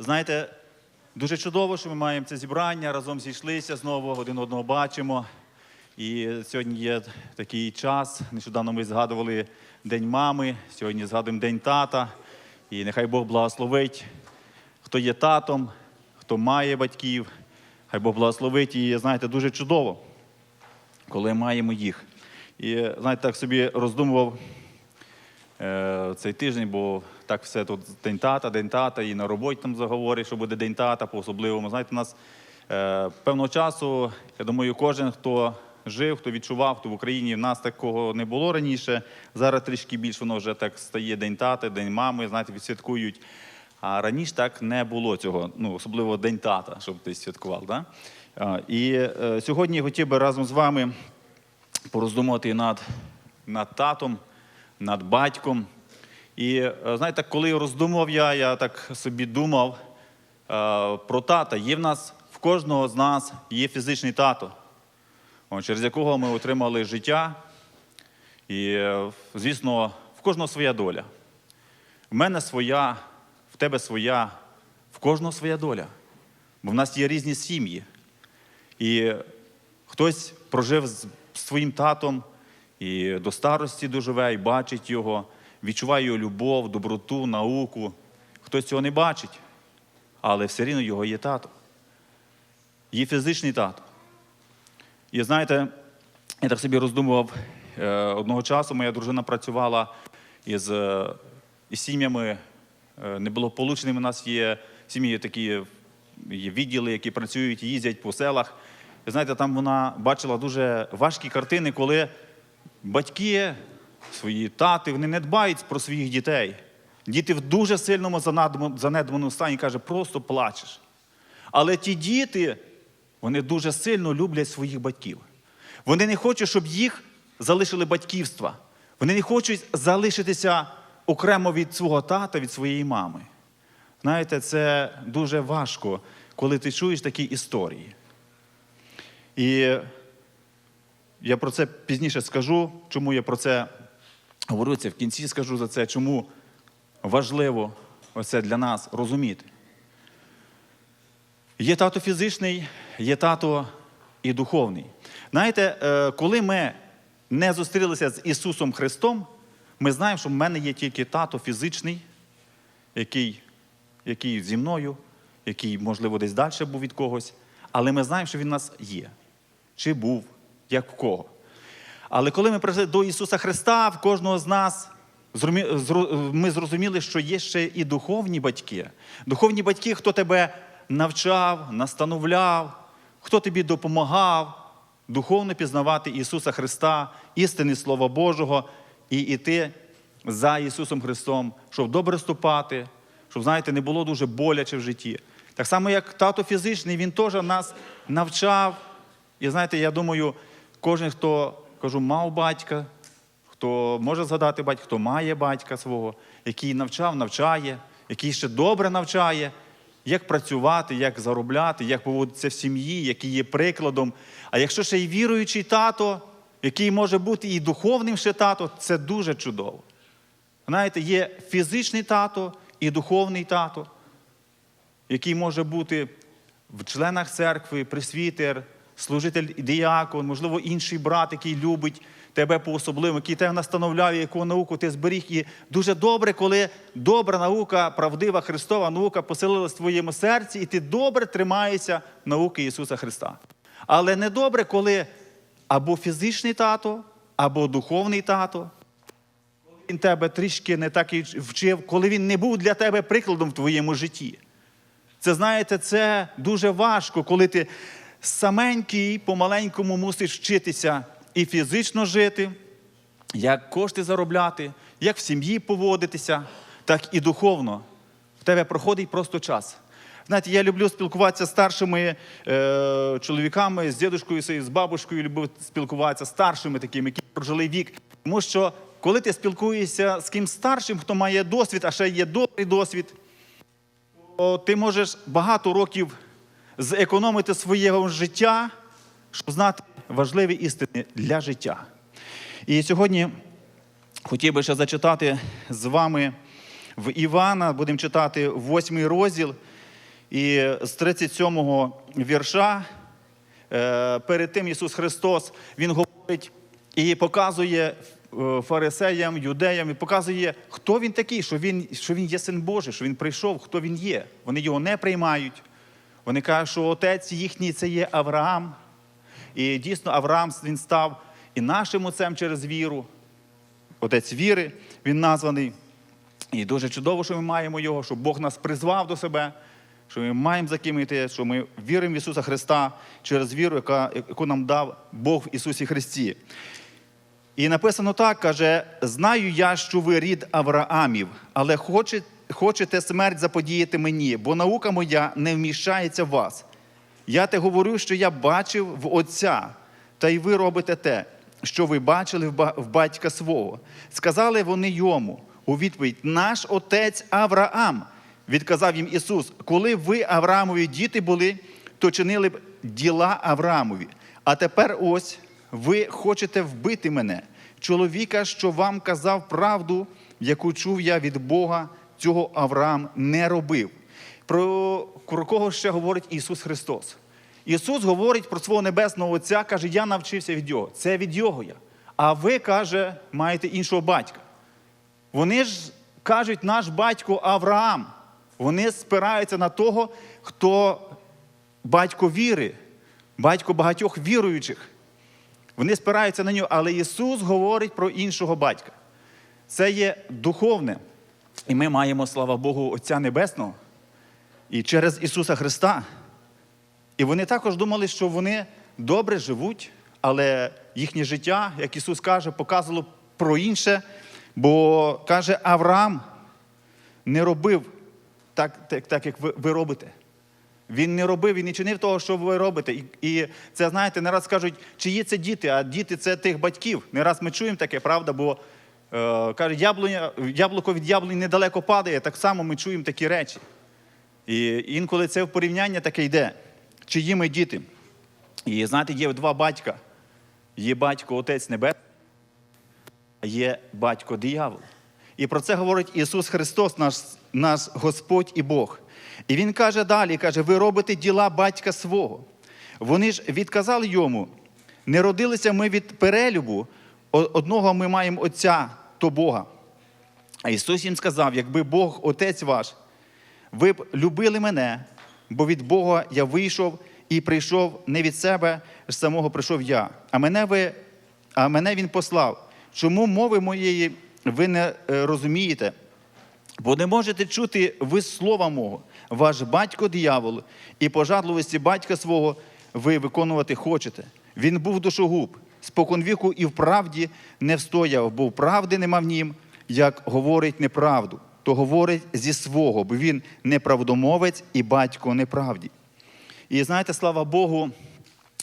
Знаєте, дуже чудово, що ми маємо це зібрання, разом зійшлися знову, один одного бачимо. І сьогодні є такий час. Нещодавно ми згадували День мами, сьогодні згадуємо День тата. І нехай Бог благословить, хто є татом, хто має батьків, хай Бог благословить. І знаєте, дуже чудово, коли маємо їх. І знаєте, так собі роздумував е, цей тиждень, бо так все тут день тата, день тата, і на роботі там заговорять, що буде день тата по-особливому. Знаєте, у нас е, певного часу, я думаю, кожен, хто жив, хто відчував, хто в Україні, в нас такого не було раніше. Зараз трішки більше воно вже так стає день тата, день мами, знаєте, відсвяткують. А раніше так не було цього, ну, особливо День тата, щоб ти святкував. Да? І е, сьогодні я хотів би разом з вами пороздумувати над, над татом, над батьком. І е, знаєте, коли роздумував я, я так собі думав е, про тата. Є в нас в кожного з нас є фізичний тато, через якого ми отримали життя. І, е, звісно, в кожного своя доля. В мене своя, в тебе своя, в кожного своя доля. Бо в нас є різні сім'ї. І хтось прожив з своїм татом і до старості доживе, і бачить його, відчуває його любов, доброту, науку. Хтось цього не бачить, але все рівно його є тато. Є фізичний тато. І знаєте, я так собі роздумував е, одного часу, моя дружина працювала із, е, із сім'ями е, не було полученими. У нас є сім'ї такі є відділи, які працюють, їздять по селах. І знаєте, там вона бачила дуже важкі картини, коли батьки, свої тати, вони не дбають про своїх дітей. Діти в дуже сильному занедбаному стані, каже, просто плачеш. Але ті діти, вони дуже сильно люблять своїх батьків. Вони не хочуть, щоб їх залишили батьківства. Вони не хочуть залишитися окремо від свого тата, від своєї мами. Знаєте, це дуже важко, коли ти чуєш такі історії. І я про це пізніше скажу, чому я про це говорю. Це в кінці скажу за це, чому важливо оце для нас розуміти. Є тато фізичний, є тато і духовний. Знаєте, е, коли ми не зустрілися з Ісусом Христом, ми знаємо, що в мене є тільки тато фізичний, який, який зі мною, який, можливо, десь далі був від когось, але ми знаємо, що Він у нас є. Чи був, як в кого. Але коли ми прийшли до Ісуса Христа, в кожного з нас ми зрозуміли, що є ще і духовні батьки. Духовні батьки, хто тебе навчав, настановляв, хто тобі допомагав духовно пізнавати Ісуса Христа, істини Слова Божого і йти за Ісусом Христом, щоб добре ступати, щоб, знаєте, не було дуже боляче в житті. Так само, як тато фізичний, він теж нас навчав. І знаєте, я думаю, кожен, хто кажу, мав батька, хто може згадати батька, хто має батька свого, який навчав, навчає, який ще добре навчає, як працювати, як заробляти, як поводитися в сім'ї, який є прикладом. А якщо ще й віруючий тато, який може бути і духовним ще тато, це дуже чудово. Знаєте, є фізичний тато і духовний тато, який може бути в членах церкви, пресвітер, служитель діякон, можливо, інший брат, який любить тебе по-особливому, який тебе настановляє, яку науку ти зберіг. І дуже добре, коли добра наука, правдива Христова наука поселилась в твоєму серці, і ти добре тримаєшся науки Ісуса Христа. Але не добре, коли або фізичний тато, або духовний тато, він тебе трішки не так і вчив, коли він не був для тебе прикладом в твоєму житті. Це знаєте, це дуже важко, коли ти саменький, помаленькому мусиш вчитися і фізично жити, як кошти заробляти, як в сім'ї поводитися, так і духовно. В тебе проходить просто час. Знаєте, я люблю спілкуватися з старшими е, чоловіками, з дідушкою, з бабушкою, люблю спілкуватися з старшими такими, які прожили вік. Тому що коли ти спілкуєшся з ким старшим, хто має досвід, а ще є добрий досвід, то ти можеш багато років зекономити свого життя, щоб знати важливі істини для життя. І сьогодні хотів би ще зачитати з вами в Івана, будемо читати восьмий розділ. І з 37-го вірша е, перед тим Ісус Христос Він говорить і показує е, фарисеям, юдеям, і показує, хто він такий, що він, що він є син Божий, що він прийшов, хто він є. Вони його не приймають. Вони кажуть, що отець їхній це є Авраам. І дійсно Авраам він став і нашим отцем через віру. Отець віри, він названий. І дуже чудово, що ми маємо його, що Бог нас призвав до себе, що ми маємо за ким йти, що ми віримо в Ісуса Христа через віру, яка, яку нам дав Бог в Ісусі Христі. І написано так: каже: Знаю я, що ви рід Авраамів, але хоче- хочете смерть заподіяти мені, бо наука моя не вміщається в вас. Я те говорю, що я бачив в Отця, та й ви робите те, що ви бачили в батька свого. Сказали вони йому у відповідь: Наш отець Авраам. Відказав їм Ісус, коли ви Авраамові діти були, то чинили б діла Авраамові. А тепер ось ви хочете вбити мене, чоловіка, що вам казав правду, яку чув я від Бога, цього Авраам не робив. Про, кого ще говорить Ісус Христос? Ісус говорить про свого небесного Отця, каже, я навчився від Його. Це від Його я. А ви, каже, маєте іншого батька. Вони ж кажуть, наш батько Авраам. Вони спираються на того, хто батько віри, батько багатьох віруючих. Вони спираються на нього, але Ісус говорить про іншого батька. Це є духовне. І ми маємо, слава Богу, Отця Небесного і через Ісуса Христа. І вони також думали, що вони добре живуть, але їхнє життя, як Ісус каже, показувало про інше, бо каже, Авраам не робив так, так, так як ви, ви робите. Він не робив і не чинив того, що ви робите. І, і це, знаєте, не раз кажуть, чиї це діти, а діти це тих батьків. Не раз ми чуємо таке, правда, бо е, яблуня, яблуко від яблуні недалеко падає, так само ми чуємо такі речі. І інколи це в порівняння таке йде. Чиї ми діти? І знаєте, є два батька. Є батько Отець Небес, а є батько диявол. І про це говорить Ісус Христос, наш, наш Господь і Бог. І Він каже далі, каже, ви робите діла батька свого. Вони ж відказали йому, не родилися ми від перелюбу, одного ми маємо Отця, то Бога. А Ісус їм сказав, якби Бог, Отець ваш, ви б любили мене, бо від Бога я вийшов і прийшов не від себе ж самого прийшов я. А мене, ви, а мене Він послав. Чому мови моєї ви не е, розумієте? Бо не можете чути ви слова мого, ваш батько диявол, і пожадливості батька свого ви виконувати хочете. Він був душогуб, споконвіку і в правді не встояв, бо правди нема в нім, як говорить неправду, то говорить зі свого, бо він неправдомовець і батько неправді. І знаєте, слава Богу,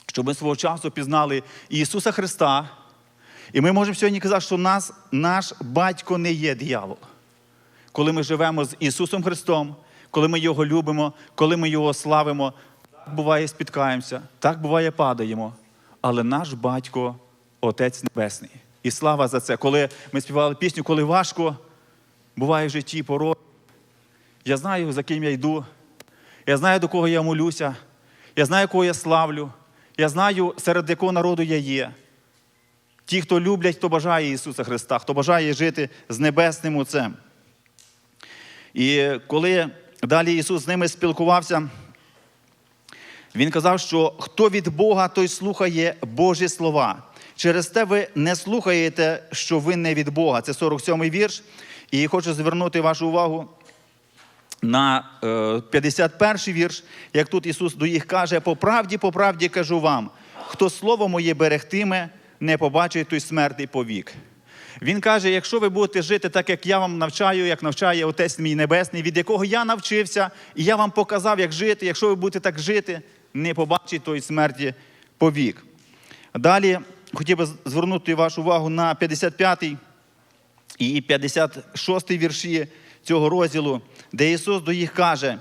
що ми свого часу пізнали Ісуса Христа, і ми можемо сьогодні казати, що нас, наш батько не є диявол коли ми живемо з Ісусом Христом, коли ми Його любимо, коли ми Його славимо, так буває, спіткаємося, так буває, падаємо. Але наш батько Отець Небесний. І слава за це. Коли ми співали пісню, коли важко, буває в житті порой. Я знаю, за ким я йду. Я знаю, до кого я молюся. Я знаю, кого я славлю. Я знаю, серед якого народу я є. Ті, хто люблять, хто бажає Ісуса Христа, хто бажає жити з Небесним Отцем. І коли далі Ісус з ними спілкувався, Він казав, що хто від Бога, той слухає Божі слова. Через те ви не слухаєте, що ви не від Бога. Це 47-й вірш. І хочу звернути вашу увагу на е, 51-й вірш, як тут Ісус до їх каже: по правді, по правді кажу вам, хто слово моє берегтиме, не побачить той смертний повік. Він каже: якщо ви будете жити так, як я вам навчаю, як навчає Отець мій Небесний, від якого я навчився, і я вам показав, як жити, якщо ви будете так жити, не побачить той смерті повік. Далі хотів би звернути вашу увагу на 55-й і 56 вірші цього розділу, де Ісус до їх каже: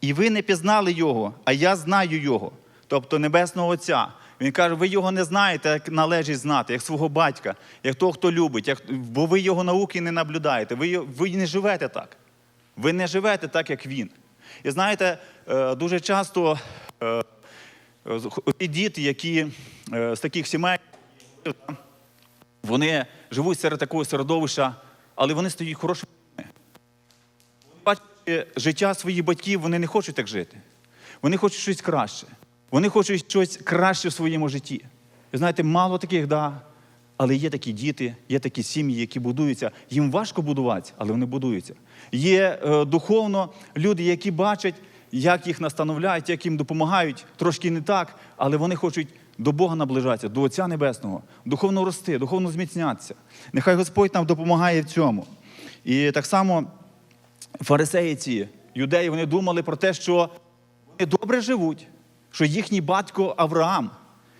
І ви не пізнали Його, а я знаю Його, тобто Небесного Отця. Він каже, ви його не знаєте, як належить знати, як свого батька, як того, хто любить, як... бо ви його науки не наблюдаєте. Ви, ви не живете так. Ви не живете так, як він. І знаєте, е, дуже часто ті діти, які е, з таких сімей, вони живуть серед такого середовища, але вони стають хорошими. бачать життя своїх батьків, вони не хочуть так жити. Вони хочуть щось краще. Вони хочуть щось краще в своєму житті. І знаєте, мало таких, да. Але є такі діти, є такі сім'ї, які будуються. Їм важко будуватися, але вони будуються. Є е, духовно люди, які бачать, як їх настановляють, як їм допомагають, трошки не так, але вони хочуть до Бога наближатися, до Отця Небесного, духовно рости, духовно зміцнятися. Нехай Господь нам допомагає в цьому. І так само фарисеї ці, юдеї, вони думали про те, що вони добре живуть, що їхній батько Авраам.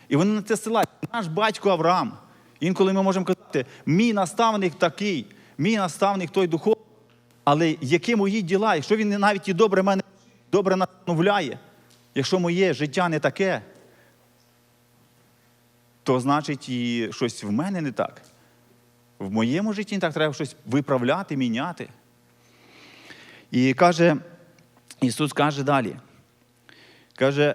І вони на це силають. Наш батько Авраам. Інколи ми можемо казати, мій наставник такий, мій наставник той духовний. Але які мої діла, якщо він навіть і добре мене добре настановляє, якщо моє життя не таке, то значить і щось в мене не так. В моєму житті не так треба щось виправляти, міняти. І каже, Ісус каже далі. Каже,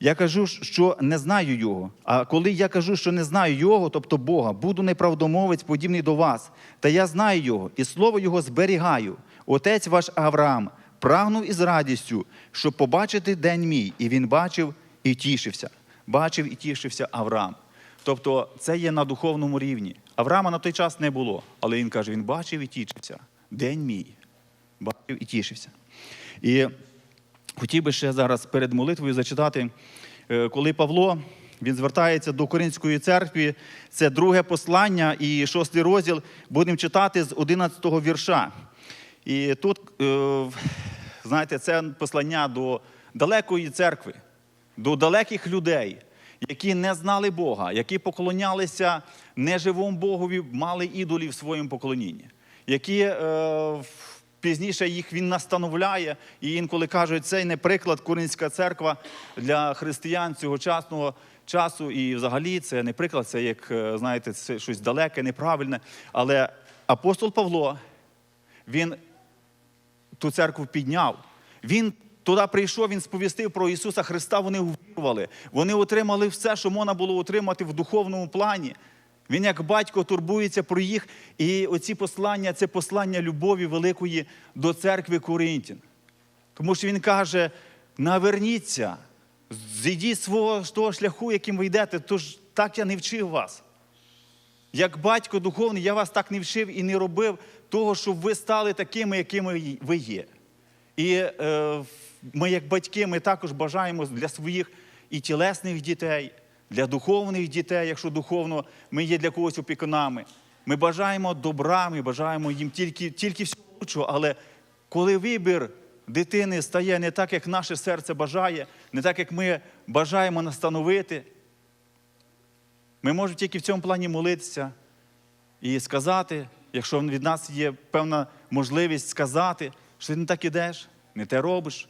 я кажу, що не знаю Його. А коли я кажу, що не знаю Його, тобто Бога, буду неправдомовець, подібний до вас. Та я знаю Його, і слово Його зберігаю. Отець ваш Авраам прагнув із радістю, щоб побачити день мій. І він бачив і тішився. Бачив і тішився Авраам. Тобто це є на духовному рівні. Авраама на той час не було, але він каже: він бачив і тішився. День мій. Бачив і тішився. І Хотів би ще зараз перед молитвою зачитати, е, коли Павло він звертається до Коринської церкви, це друге послання і шостий розділ. Будемо читати з 11-го вірша. І тут, е, знаєте, це послання до далекої церкви, до далеких людей, які не знали Бога, які поклонялися неживому Богові, мали ідолів в своєму поклонінні, які е, пізніше їх він настановляє, і інколи кажуть, це не приклад Коринська церква для християн цьогочасного часу. І взагалі це не приклад, це як, е, знаєте, це щось далеке, неправильне. Але апостол Павло, він ту церкву підняв. Він туди прийшов, він сповістив про Ісуса Христа, вони увірували. Вони отримали все, що можна було отримати в духовному плані. Він, як батько, турбується про їх. І оці послання це послання любові великої до церкви Коринтін. Тому що він каже: наверніться, зійдіть свого з того шляху, яким ви йдете, тож так я не вчив вас. Як батько духовний, я вас так не вчив і не робив того, щоб ви стали такими, якими ви є. І е, ми, як батьки, ми також бажаємо для своїх і тілесних дітей, для духовних дітей, якщо духовно ми є для когось опікунами. Ми бажаємо добра, ми бажаємо їм тільки, тільки всього лучшого, але коли вибір дитини стає не так, як наше серце бажає, не так, як ми бажаємо настановити, ми можемо тільки в цьому плані молитися і сказати, якщо від нас є певна можливість сказати, що ти не так ідеш, не те робиш.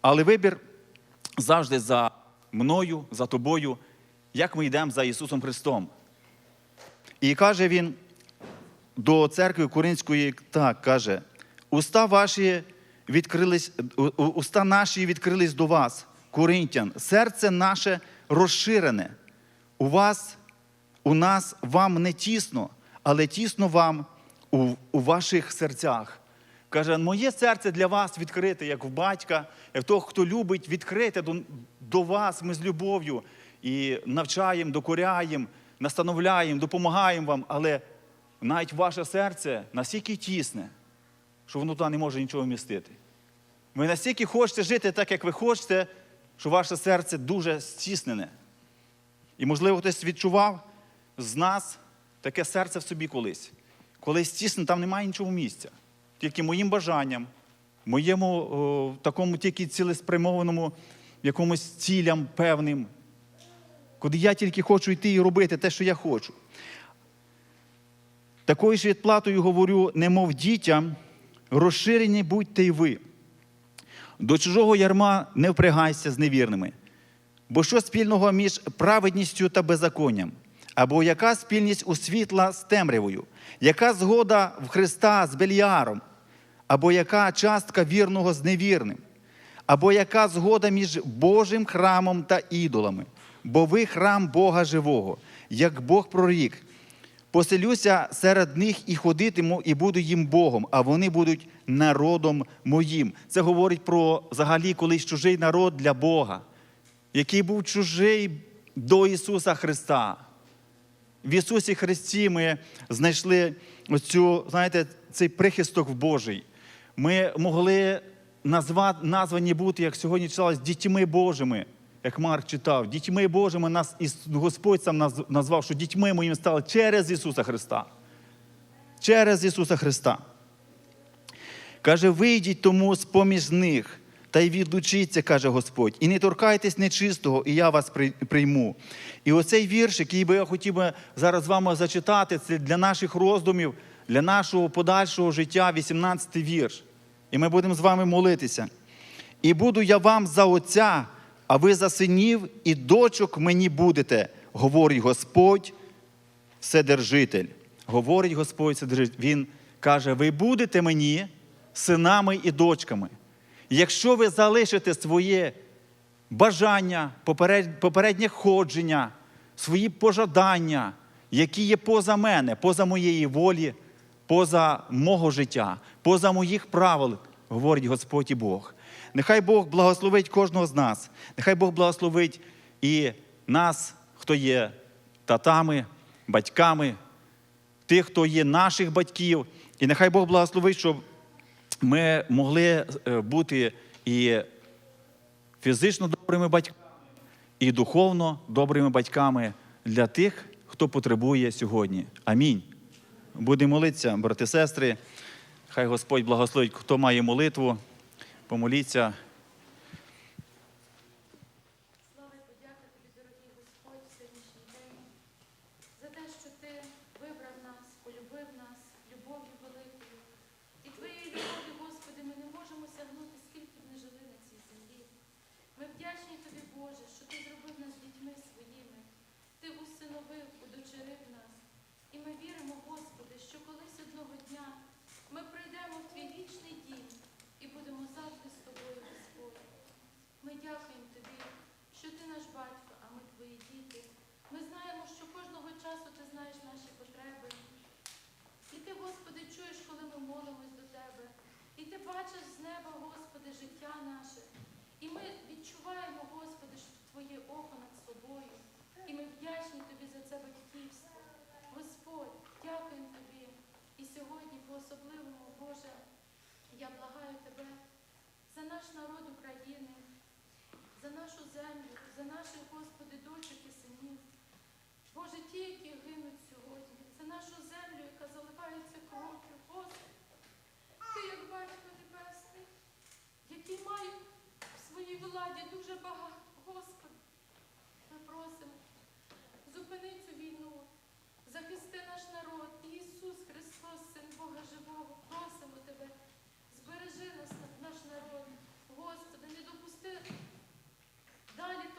Але вибір завжди за мною, за тобою, як ми йдемо за Ісусом Христом. І каже він до церкви Коринської так, каже, уста ваші відкрились, уста наші відкрились до вас, коринтян, серце наше розширене. У вас, у нас вам не тісно, але тісно вам у, у ваших серцях. Каже, моє серце для вас відкрите, як в батька, як того, хто любить, відкрите до, до вас, ми з любов'ю і навчаємо, докоряємо, настановляємо, допомагаємо вам, але навіть ваше серце настільки тісне, що воно туди не може нічого вмістити. Ви настільки хочете жити так, як ви хочете, що ваше серце дуже стіснене. І, можливо, хтось відчував з нас таке серце в собі колись. Коли стісне, там немає нічого місця. Тільки моїм бажанням, моєму о, такому тільки цілеспрямованому якомусь цілям певним. Коли я тільки хочу йти і робити те, що я хочу. Такою ж відплатою говорю, немов дітям, розширені будьте й ви. До чужого ярма не впрягайся з невірними. Бо що спільного між праведністю та беззаконням? Або яка спільність у світла з темрявою? Яка згода в Христа з Бельяром? Або яка частка вірного з невірним? Або яка згода між Божим храмом та ідолами? Бо ви храм Бога живого, як Бог прорік. Поселюся серед них і ходитиму, і буду їм Богом, а вони будуть народом моїм. Це говорить про взагалі колись чужий народ для Бога, який був чужий до Ісуса Христа. В Ісусі Христі ми знайшли оцю, знаєте, цей прихисток в Божий. Ми могли назва, названі бути, як сьогодні читалось, дітьми Божими, як Марк читав, дітьми Божими нас Господь сам наз- назвав, що дітьми моїм стали через Ісуса Христа. Через Ісуса Христа. Каже, вийдіть тому з-поміж них та й відлучіться, каже Господь, і не торкайтесь нечистого, і я вас прийму. І оцей вірш, який би я хотів би зараз з вами зачитати, це для наших роздумів, для нашого подальшого життя, 18-й вірш. І ми будемо з вами молитися. І буду я вам за отця, а ви за синів і дочок мені будете, говорить Господь, Вседержитель. Говорить Господь Вседержитель. Він каже: ви будете мені синами і дочками. Якщо ви залишите своє бажання, попереднє ходження, свої пожадання, які є поза мене, поза моєї волі, поза мого життя, поза моїх правил, говорить Господь і Бог. Нехай Бог благословить кожного з нас, нехай Бог благословить і нас, хто є татами, батьками, тих, хто є наших батьків. І нехай Бог благословить, щоб ми могли е, бути і фізично добрими батьками, і духовно добрими батьками для тих, хто потребує сьогодні. Амінь. Будемо молитися, брати сестри. Хай Господь благословить, хто має молитву, помоліться. Слава і подяка тобі, дорогий Господь, в сьогоднішній день, за те, що ти вибрав нас, полюбив нас любов'ю великою. І твоєї любові, Господи, ми не можемо сягнути, скільки б не жили на цій землі. Ми вдячні тобі, Боже, що ти зробив нас дітьми своїми. Ти усиновив, удочерив нас. І ми віримо, Господи, що колись одного дня ми прийдемо в твій вічний дім і будемо завжди з тобою, Господь. Ми дякуємо тобі, що ти наш батько, а ми твої діти. Ми знаємо, що кожного часу ти знаєш наші потреби. І ти, Господи, чуєш, коли ми молимось до тебе. І ти бачиш з неба, Господи, життя наше. І ми відчуваємо, Господи, що Твоє око над собою. І ми вдячні Тобі за це батьківство. Господь, дякуємо Тобі. І сьогодні, по-особливому, Боже, я благаю Тебе за наш народ України, за нашу землю, за наших, Господи, дочок і синів. Боже, ті, які гинуть сьогодні, за нашу землю, яка заливається кров'ю, Господи. Ти, як батько небесний, який має в своїй владі дуже багато, Господи. Ми просимо, зупини цю війну, захисти наш народ. Ісус Христос, Син Бога Живого, просимо Тебе, збережи нас, наш народ. Господи, не допусти далі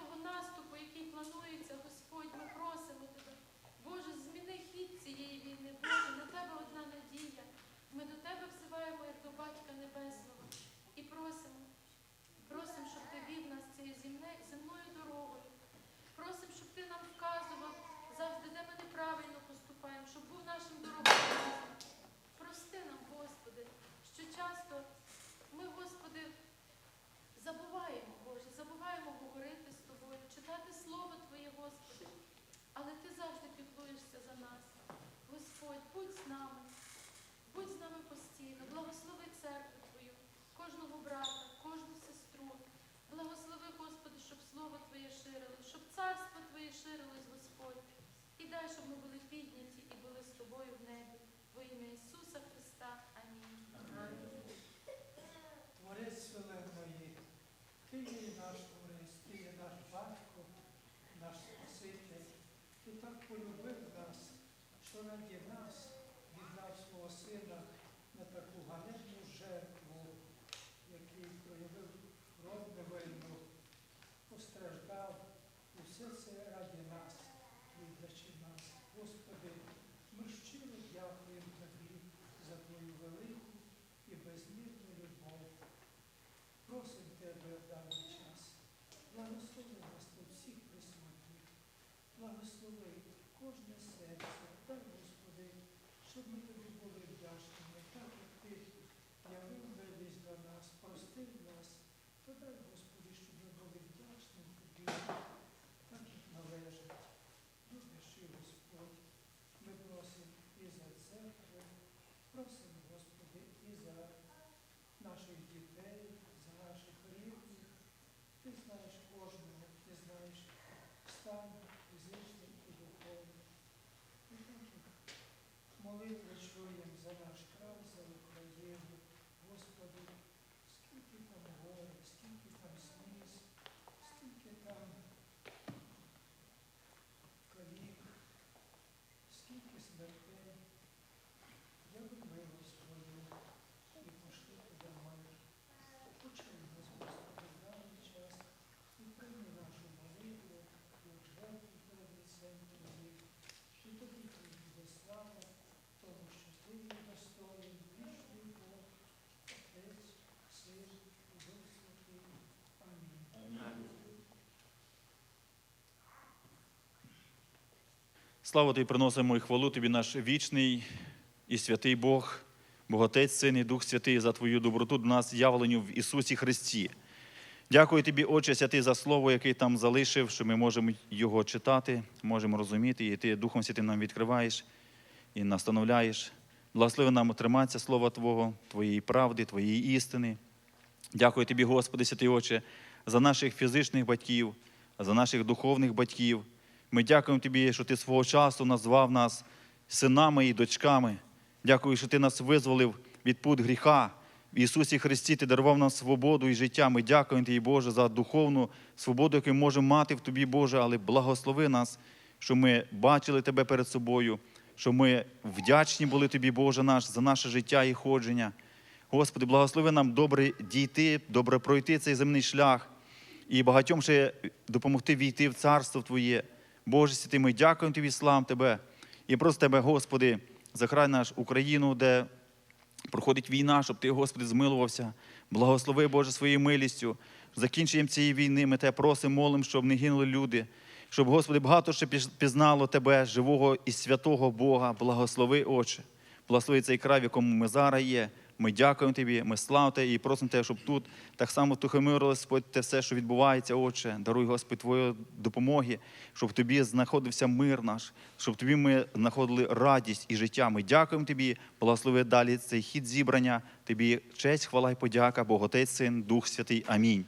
молитви чуємо за наш край, за Україну, Господи, скільки там горя, скільки там сліз, скільки там калік, скільки смертей. Я милость Твою і пошли туди мир. Почуй нас, Господи, в даний час і прийми нашу молитву, як жертву перед лицем Твоїм. І тобі Тобі буде слава, тому що ти є достоїн, вічний Бог, Отець, Син і Дух Святий. Амінь. Славу тобі приносимо і хвалу тобі, наш вічний і святий Бог, Боготець, Син і Дух Святий, за твою доброту до нас явленню в Ісусі Христі. Дякую тобі, Отче Святий, за слово, яке там залишив, що ми можемо його читати, можемо розуміти, і ти Духом Святим нам відкриваєш і настановляєш. Благослови нам триматися Слова Твого, Твоєї правди, Твоєї істини. Дякую тобі, Господи, Святий Отче, за наших фізичних батьків, за наших духовних батьків. Ми дякуємо Тобі, що Ти свого часу назвав нас синами і дочками. Дякую, що Ти нас визволив від пут гріха. В Ісусі Христі Ти дарував нам свободу і життя. Ми дякуємо Тобі, Боже, за духовну свободу, яку ми можемо мати в Тобі, Боже, але благослови нас, що ми бачили Тебе перед собою, що ми вдячні були Тобі, Боже наш, за наше життя і ходження. Господи, благослови нам добре дійти, добре пройти цей земний шлях і багатьом ще допомогти війти в царство Твоє. Боже святий, ми дякуємо Тобі, славим Тебе. І просто Тебе, Господи, захрай наш Україну, де проходить війна, щоб Ти, Господи, змилувався. Благослови, Боже, своєю милістю. Закінчуємо цієї війни. Ми Тебе просимо, молимо, щоб не гинули люди. Щоб, Господи, багато ще пізнало Тебе, живого і святого Бога. Благослови, Отче. Благослови цей край, в якому ми зараз є. Ми дякуємо Тобі, ми славимо Тебе і просимо Тебе, щоб тут так само тухомирилось, Господь, те все, що відбувається, Отче. Даруй, Господь, Твої допомоги, щоб Тобі знаходився мир наш, щоб Тобі ми знаходили радість і життя. Ми дякуємо Тобі, благослови далі цей хід зібрання. Тобі честь, хвала і подяка, Бог Отець, Син, Дух Святий. Амінь.